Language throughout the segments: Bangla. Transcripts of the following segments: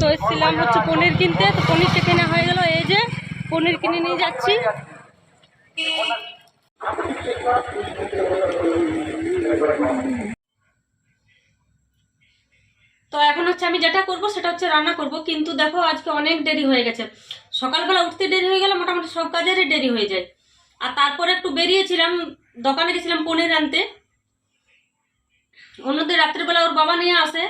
তো এসেছিলাম হচ্ছে পনির কিনতে তো পনিরটা কেনা হয়ে গেল। এই যে পনির কিনে নিয়ে যাচ্ছি। তো এখন হচ্ছে আমি যেটা করব সেটা হচ্ছে রান্না করব। কিন্তু দেখো আজকে অনেক দেরি হয়ে গেছে। সকালবেলা উঠতে দেরি হয়ে গেলে মোটামুটি সব কাজেরই দেরি হয়ে যায়। আর তারপরে একটু বেরিয়েছিলাম দোকানে গেছিলাম পনির আনতে। অন্যদের রাত্রেবেলা ওর বাবা নিয়ে আসে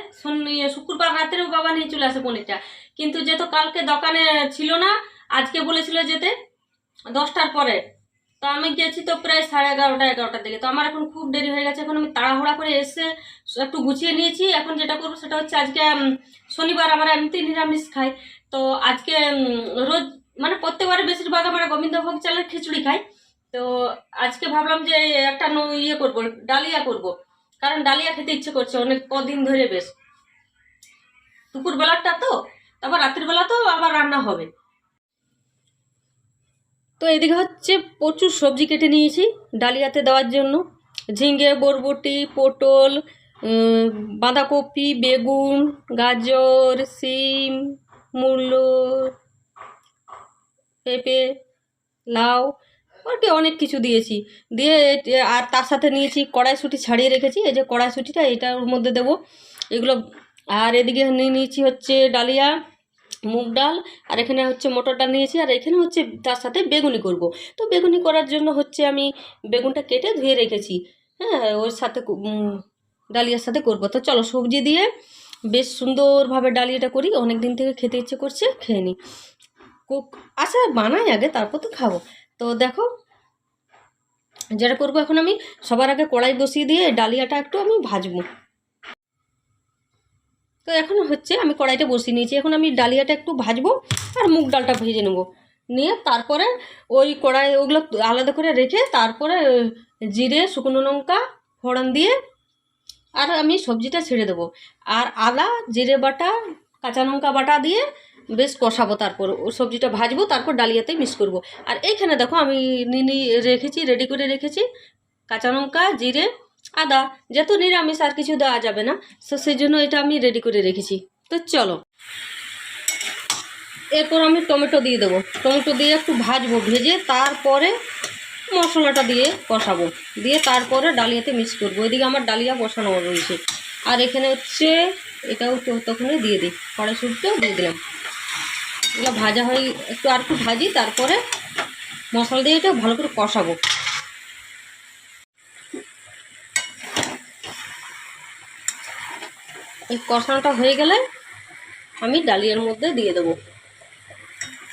শুক্রবার রাত্রে ওর বাবা নিয়ে চলে আসে পনিরটা কিন্তু যেহেতু কালকে দোকানে ছিল না, আজকে বলেছিল যেতে দশটার পরে। তো আমি গেছি তো প্রায় সাড়ে এগারোটা, এগারোটার দিকে। তো আমার এখন খুব দেরি হয়ে গেছে, এখন আমি তাড়াহুড়া করে এসে একটু গুছিয়ে নিয়েছি। এখন যেটা করব সেটা হচ্ছে আজকে শনিবার আমরা এমনিতেই নিরামিষ খাই। তো আজকে রোজ মানে প্রত্যেকবারে বেশিরভাগ আমরা গোবিন্দভোগ চালের খিচুড়ি খাই। তো আজকে ভাবলাম যে একটা ইয়ে করব, ডালিয়া করব। কারণ ডালিয়া খেতে ইচ্ছে করছে অনেক কদিন ধরে বেশ। দুপুর বেলাটা তো, তারপর রাত্রির বেলা তো আবার রান্না হবে। তো এদিকে হচ্ছে প্রচুর সবজি কেটে নিয়েছি ডালিয়াতে দেওয়ার জন্য। ঝিঙ্গে বরবটি, পটল বাঁধাকপি, বেগুন, গাজর, সিম, মূলো, পেঁপে, লাউ। আর কি অনেক কিছু দিয়েছি। দিয়ে আর তার সাথে নিয়েছি কড়াইশুঁটি ছাড়িয়ে রেখেছি। এই যে কড়াইশুঁটিটা, এটা ওর মধ্যে দেবো। এগুলো, আর এদিকে নিয়ে নিয়েছি হচ্ছে ডালিয়া, মুগ ডাল, আর এখানে হচ্ছে মটর ডাল নিয়েছি। আর এখানে হচ্ছে তার সাথে বেগুনি করব। তো বেগুনি করার জন্য হচ্ছে আমি বেগুনটা কেটে ধুয়ে রেখেছি। হ্যাঁ ওর সাথে ডালিয়ার সাথে করব। তো চলো সবজি দিয়ে বেশ সুন্দরভাবে ডালিয়াটা করি। অনেক দিন থেকে খেতে ইচ্ছে করছে, খেয়ে নিই কুক আচ্ছা বানাই আগে, তারপর তো খাব। তো দেখো, যেটা করব এখন আমি, সবার আগে কড়াই বসিয়ে দিয়ে ডালিয়াটা একটু আমি ভাজবো। তো এখন হচ্ছে আমি কড়াইটা বসিয়ে নিয়েছি। এখন আমি ডালিয়াটা একটু ভাজবো আর মুগ ডালটা ভেজে নেব। নিয়ে তারপরে ওই কড়াই, ওগুলো আলাদা করে রেখে তারপরে জিরে, শুকনো লঙ্কা, ফোড়ন দিয়ে আর আমি সবজিটা ছেড়ে দেবো। আর আদা, জিরে বাটা, কাঁচা লঙ্কা বাটা দিয়ে বেশ কষাবো তারপর। সবজিটা ভাজবো, তারপর ডালিয়াতে মিক্স করব। আর এইখানে দেখো আমি নিনি রেখেছি রেডি করে রেখেছি। কাঁচা লঙ্কা, জিরে, আদা, যেহেতু নিরামিষ আর কিছু দেওয়া যাবে না, তো সেই জন্য এটা আমি রেডি করে রেখেছি। তো চলো। এরপর আমি টমেটো দিয়ে দেবো। টমেটো দিয়ে একটু ভাজবো, ভেজে তারপরে মশলাটা দিয়ে কষাবো। দিয়ে তারপরে ডালিয়াতে মিক্স করব। এদিকে আমার ডালিয়া বসানো রয়েছে। আর এখানে হচ্ছে এটাও তখনই দিয়ে দিই। কড়াইশুটিটাও দিয়ে দিলাম। এগুলো ভাজা হয়ে একটু আর একটু ভাজি, তারপরে মশলা দিয়ে এটা ভালো করে কষাবো। এই কষানোটা হয়ে গেলে আমি ডালিয়ার মধ্যে দিয়ে দেবো।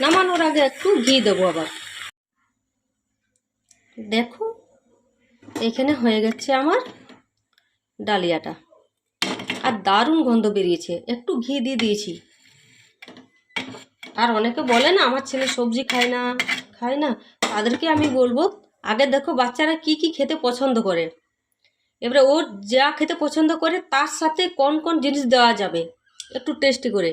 নামানোর আগে একটু ঘি দেবো আবার। দেখো, এখানে হয়ে গেছে আমার ডালিয়াটা। আর দারুণ গন্ধ বেরিয়েছে। একটু ঘি দিয়ে দিয়েছি। আর অনেকে বলে না, আমার ছেলে সবজি খায় না খায় না। তাদেরকে আমি বলব, আগে দেখো বাচ্চারা কি কি খেতে পছন্দ করে। এবারে ও যা খেতে পছন্দ করে, তার সাথে কোন কোন জিনিস দেওয়া যাবে, একটু টেস্টি করে।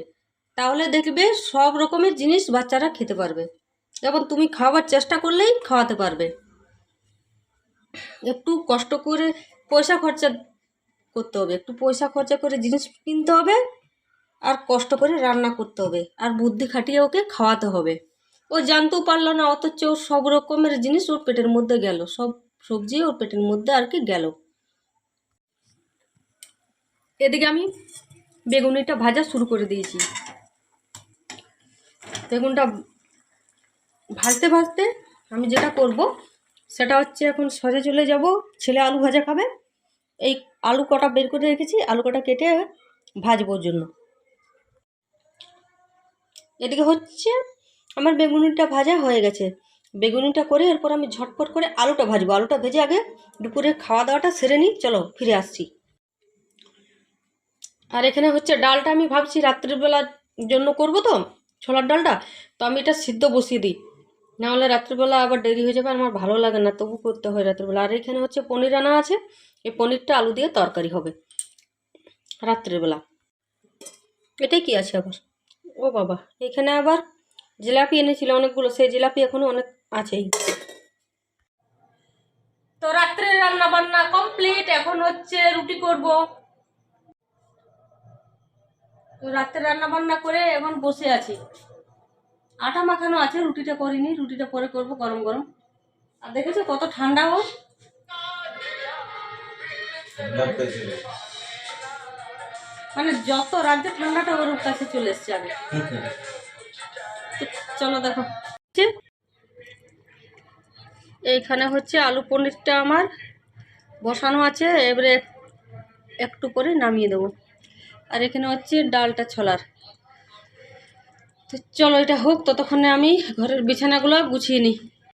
তাহলে দেখবে সব রকমের জিনিস বাচ্চারা খেতে পারবে। এবং তুমি খাওয়ার চেষ্টা করলেই খাওয়াতে পারবে। একটু কষ্ট করে পয়সা খরচা করতে হবে, একটু পয়সা খরচা করে জিনিস কিনতে হবে। আর কষ্ট করে রান্না করতে হবে। আর বুদ্ধি খাটিয়ে ওকে খাওয়াতে হবে। ও জানতেও পারল না, অথচ সব রকমের জিনিস ওর পেটের মধ্যে গেল। সব সবজি ওর পেটের মধ্যে আর কি গেল। এদিকে আমি বেগুনিটা ভাজা শুরু করে দিয়েছি। বেগুনটা ভাজতে ভাজতে আমি যেটা করব, সেটা হচ্ছে এখন সজে চলে যাব। ছেলে আলু ভাজা খাবে। এই আলু কটা বের করে রেখেছি, আলু কটা কেটে ভাজবোর জন্য। এদিকে হচ্ছে আমার বেগুনিটা ভাজা হয়ে গেছে। বেগুনিটা করে এরপর আমি ঝটপট করে আলুটা ভাজবো। আলুটা ভেজে আগে দুপুরে খাওয়া দাওয়াটা সেরে নিই। চলো, ফিরে আসছি। আর এখানে হচ্ছে ডালটা আমি ভাবছি রাত্রিবেলার জন্য করব তো, ছোলার ডালটা। তো আমি এটা সিদ্ধ বসিয়ে দিই। নাহলে রাত্রিবেলা আবার দেরি হয়ে যাবে আর আমার ভালো লাগে না, তবু করতে হয় রাত্রিবেলা। আর এখানে হচ্ছে পনির আনা আছে। এই পনিরটা আলু দিয়ে তরকারি হবে রাত্রিবেলা। এটাই কি আছে আবার? ও বাবা এখানে আবার জিলাপি এনেছিল অনেকগুলো সেই জিলাপি এখনও অনেক আছেই। তো রাত্রে রান্না বান্না কমপ্লিট এখন হচ্ছে রুটি করব। তো রাত্রে রান্না বান্না করে এখন বসে আছি। আটা মাখানো আছে রুটিটা করিনি রুটিটা পরে করব গরম গরম। আর দেখেছ কত ঠান্ডা ও? মানে যত রাজ্যে ঠান্ডাটা ওর কাছে চলে এসছে আগে। চলো দেখো। এইখানে হচ্ছে আলু পনিরটা আমার বসানো আছে, এবারে একটু করে নামিয়ে দেবো। আর এখানে হচ্ছে ডালটা ছলার। তো চলো এটা হোক, ততক্ষণে আমি ঘরের বিছানাগুলো গুছিয়ে নিই।